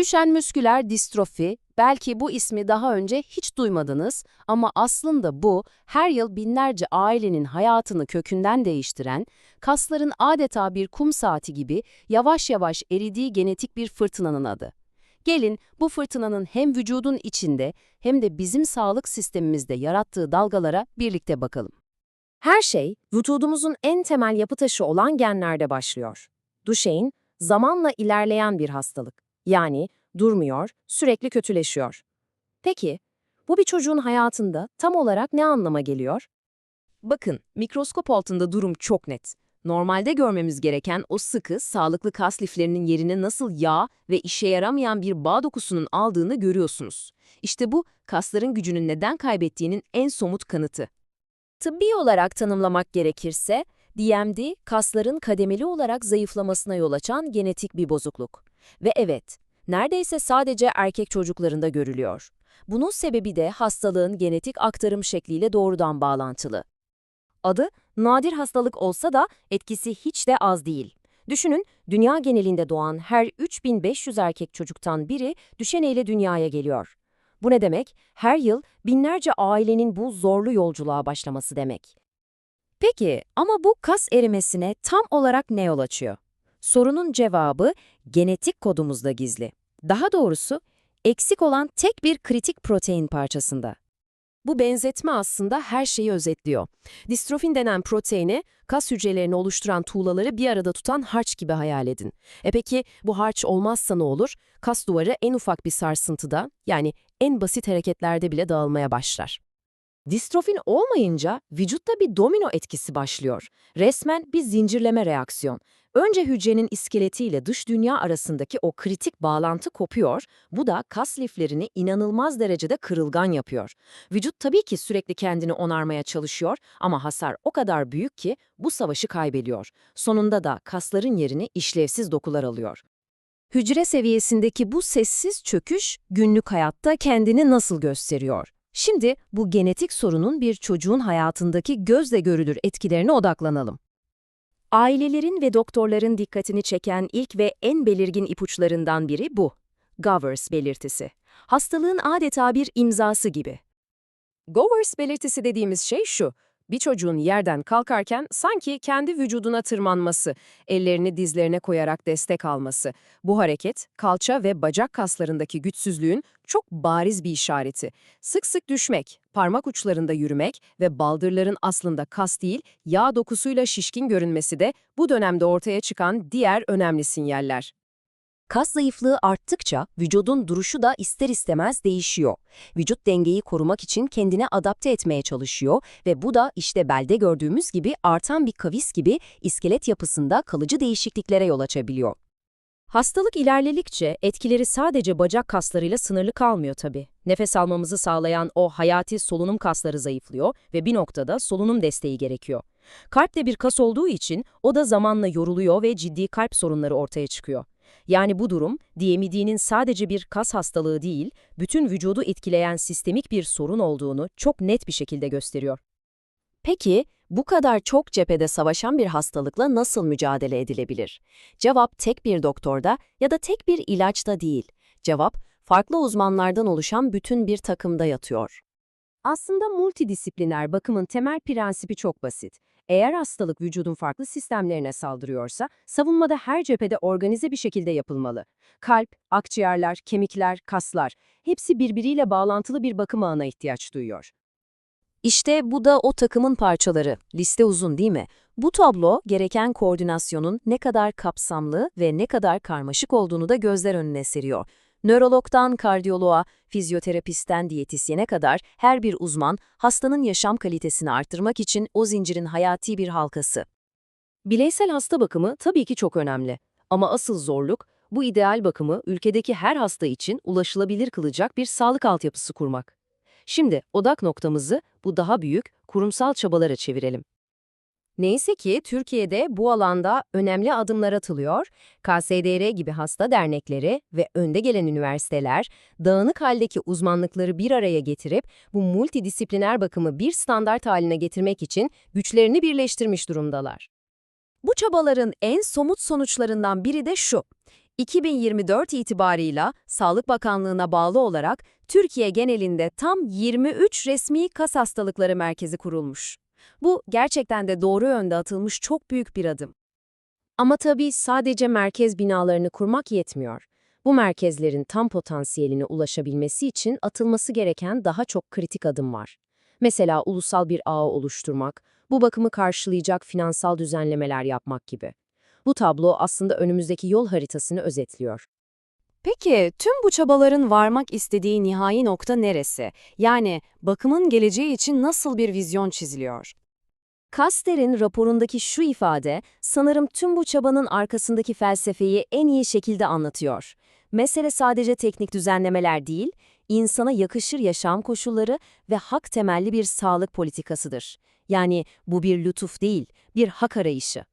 Düşen müsküler distrofi, belki bu ismi daha önce hiç duymadınız ama aslında bu her yıl binlerce ailenin hayatını kökünden değiştiren, kasların adeta bir kum saati gibi yavaş yavaş eridiği genetik bir fırtınanın adı. Gelin bu fırtınanın hem vücudun içinde hem de bizim sağlık sistemimizde yarattığı dalgalara birlikte bakalım. Her şey vücudumuzun en temel yapı taşı olan genlerde başlıyor. Duchenne, zamanla ilerleyen bir hastalık. Yani durmuyor, sürekli kötüleşiyor. Peki, bu bir çocuğun hayatında tam olarak ne anlama geliyor? Bakın, mikroskop altında durum çok net. Normalde görmemiz gereken o sıkı, sağlıklı kas liflerinin yerine nasıl yağ ve işe yaramayan bir bağ dokusunun aldığını görüyorsunuz. İşte bu, kasların gücünü neden kaybettiğinin en somut kanıtı. Tıbbi olarak tanımlamak gerekirse, DMD, kasların kademeli olarak zayıflamasına yol açan genetik bir bozukluk. Ve evet, neredeyse sadece erkek çocuklarında görülüyor. Bunun sebebi de hastalığın genetik aktarım şekliyle doğrudan bağlantılı. Adı nadir hastalık olsa da etkisi hiç de az değil. Düşünün, dünya genelinde doğan her 3500 erkek çocuktan biri düşeneyle dünyaya geliyor. Bu ne demek? Her yıl binlerce ailenin bu zorlu yolculuğa başlaması demek. Peki ama bu kas erimesine tam olarak ne yol açıyor? Sorunun cevabı genetik kodumuzda gizli. Daha doğrusu eksik olan tek bir kritik protein parçasında. Bu benzetme aslında her şeyi özetliyor. Distrofin denen proteini, kas hücrelerini oluşturan tuğlaları bir arada tutan harç gibi hayal edin. E peki bu harç olmazsa ne olur? Kas duvarı en ufak bir sarsıntıda, yani en basit hareketlerde bile dağılmaya başlar. Distrofin olmayınca vücutta bir domino etkisi başlıyor. Resmen bir zincirleme reaksiyon. Önce hücrenin iskeletiyle dış dünya arasındaki o kritik bağlantı kopuyor, bu da kas liflerini inanılmaz derecede kırılgan yapıyor. Vücut tabii ki sürekli kendini onarmaya çalışıyor ama hasar o kadar büyük ki bu savaşı kaybediyor. Sonunda da kasların yerini işlevsiz dokular alıyor. Hücre seviyesindeki bu sessiz çöküş günlük hayatta kendini nasıl gösteriyor? Şimdi bu genetik sorunun bir çocuğun hayatındaki gözle görülür etkilerine odaklanalım. Ailelerin ve doktorların dikkatini çeken ilk ve en belirgin ipuçlarından biri bu. Govers belirtisi. Hastalığın adeta bir imzası gibi. Govers belirtisi dediğimiz şey şu. Bir çocuğun yerden kalkarken sanki kendi vücuduna tırmanması, ellerini dizlerine koyarak destek alması. Bu hareket, kalça ve bacak kaslarındaki güçsüzlüğün çok bariz bir işareti. Sık sık düşmek, parmak uçlarında yürümek ve baldırların aslında kas değil, yağ dokusuyla şişkin görünmesi de bu dönemde ortaya çıkan diğer önemli sinyaller. Kas zayıflığı arttıkça vücudun duruşu da ister istemez değişiyor. Vücut dengeyi korumak için kendine adapte etmeye çalışıyor ve bu da işte belde gördüğümüz gibi artan bir kavis gibi iskelet yapısında kalıcı değişikliklere yol açabiliyor. Hastalık ilerledikçe etkileri sadece bacak kaslarıyla sınırlı kalmıyor tabii. Nefes almamızı sağlayan o hayati solunum kasları zayıflıyor ve bir noktada solunum desteği gerekiyor. Kalp de bir kas olduğu için o da zamanla yoruluyor ve ciddi kalp sorunları ortaya çıkıyor. Yani bu durum, DMD'nin sadece bir kas hastalığı değil, bütün vücudu etkileyen sistemik bir sorun olduğunu çok net bir şekilde gösteriyor. Peki, bu kadar çok cephede savaşan bir hastalıkla nasıl mücadele edilebilir? Cevap tek bir doktorda ya da tek bir ilaçta değil. Cevap, farklı uzmanlardan oluşan bütün bir takımda yatıyor. Aslında multidisipliner bakımın temel prensibi çok basit. Eğer hastalık vücudun farklı sistemlerine saldırıyorsa, savunmada her cephede organize bir şekilde yapılmalı. Kalp, akciğerler, kemikler, kaslar, hepsi birbiriyle bağlantılı bir bakım ağına ihtiyaç duyuyor. İşte bu da o takımın parçaları. Liste uzun değil mi? Bu tablo gereken koordinasyonun ne kadar kapsamlı ve ne kadar karmaşık olduğunu da gözler önüne seriyor. Nörologdan kardiyoloğa, fizyoterapistten diyetisyene kadar her bir uzman hastanın yaşam kalitesini arttırmak için o zincirin hayati bir halkası. Bireysel hasta bakımı tabii ki çok önemli. Ama asıl zorluk bu ideal bakımı ülkedeki her hasta için ulaşılabilir kılacak bir sağlık altyapısı kurmak. Şimdi odak noktamızı bu daha büyük kurumsal çabalara çevirelim. Neyse ki Türkiye'de bu alanda önemli adımlar atılıyor. KSDR gibi hasta dernekleri ve önde gelen üniversiteler dağınık haldeki uzmanlıkları bir araya getirip bu multidisipliner bakımı bir standart haline getirmek için güçlerini birleştirmiş durumdalar. Bu çabaların en somut sonuçlarından biri de şu. 2024 itibarıyla Sağlık Bakanlığı'na bağlı olarak Türkiye genelinde tam 23 resmi kas hastalıkları merkezi kurulmuş. Bu gerçekten de doğru yönde atılmış çok büyük bir adım. Ama tabii sadece merkez binalarını kurmak yetmiyor. Bu merkezlerin tam potansiyeline ulaşabilmesi için atılması gereken daha çok kritik adım var. Mesela ulusal bir ağ oluşturmak, bu bakımı karşılayacak finansal düzenlemeler yapmak gibi. Bu tablo aslında önümüzdeki yol haritasını özetliyor. Peki tüm bu çabaların varmak istediği nihai nokta neresi? Yani bakımın geleceği için nasıl bir vizyon çiziliyor? Kaster'in raporundaki şu ifade sanırım tüm bu çabanın arkasındaki felsefeyi en iyi şekilde anlatıyor. Mesele sadece teknik düzenlemeler değil, insana yakışır yaşam koşulları ve hak temelli bir sağlık politikasıdır. Yani bu bir lütuf değil, bir hak arayışı.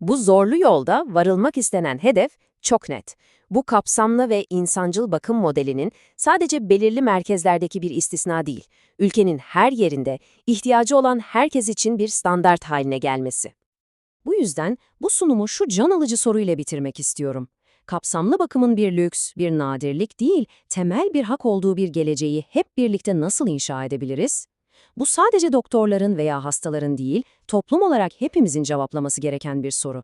Bu zorlu yolda varılmak istenen hedef çok net. Bu kapsamlı ve insancıl bakım modelinin sadece belirli merkezlerdeki bir istisna değil, ülkenin her yerinde ihtiyacı olan herkes için bir standart haline gelmesi. Bu yüzden bu sunumu şu can alıcı soruyla bitirmek istiyorum. Kapsamlı bakımın bir lüks, bir nadirlik değil, temel bir hak olduğu bir geleceği hep birlikte nasıl inşa edebiliriz? Bu sadece doktorların veya hastaların değil, toplum olarak hepimizin cevaplaması gereken bir soru.